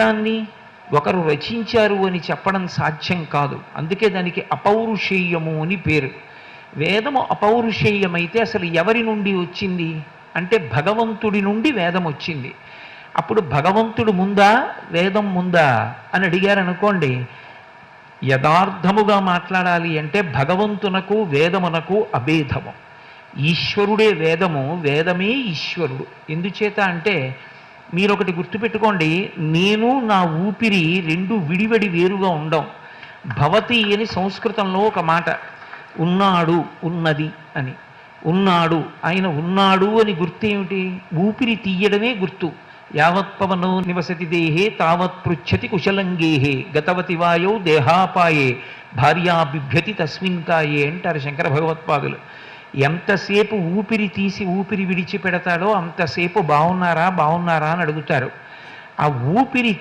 దాన్ని ఒకరు రచించారు అని చెప్పడం సాధ్యం కాదు. అందుకే దానికి అపౌరుషేయము అని పేరు. వేదము అపౌరుషేయమైతే అసలు ఎవరి నుండి వచ్చింది? అంటే భగవంతుడి నుండి వేదం వచ్చింది. అప్పుడు భగవంతుడు ముందా? వేదం ముందా? అని అడిగారు అనుకోండి యథార్థముగా మాట్లాడాలి అంటే భగవంతునకు వేదమునకు అభేదము. ఈశ్వరుడే వేదము వేదమే ఈశ్వరుడు. ఎందుచేత అంటే మీరు ఒకటి గుర్తుపెట్టుకోండి నేను నా ఊపిరి రెండు విడివడి వేరుగా ఉండం. భవతి అని సంస్కృతంలో ఒక మాట ఉన్నాడు ఉన్నది అని. ఉన్నాడు ఆయన ఉన్నాడు అని గుర్తు ఏమిటి ఊపిరి తీయడమే గుర్తు. యావత్పవనో నివసతి దేహే తావత్ పృచ్ఛతి కుశలంగేహే గతవతి వాయో దేహాపాయే భార్యా బిభ్యతి తస్మిన్ కాయే అంటారు శంకర భగవత్పాదులు. ఎంతసేపు ఊపిరి తీసి ఊపిరి విడిచిపెడతాడో అంతసేపు బాగున్నారా బాగున్నారా అని అడుగుతారు. ఆ ఊపిరి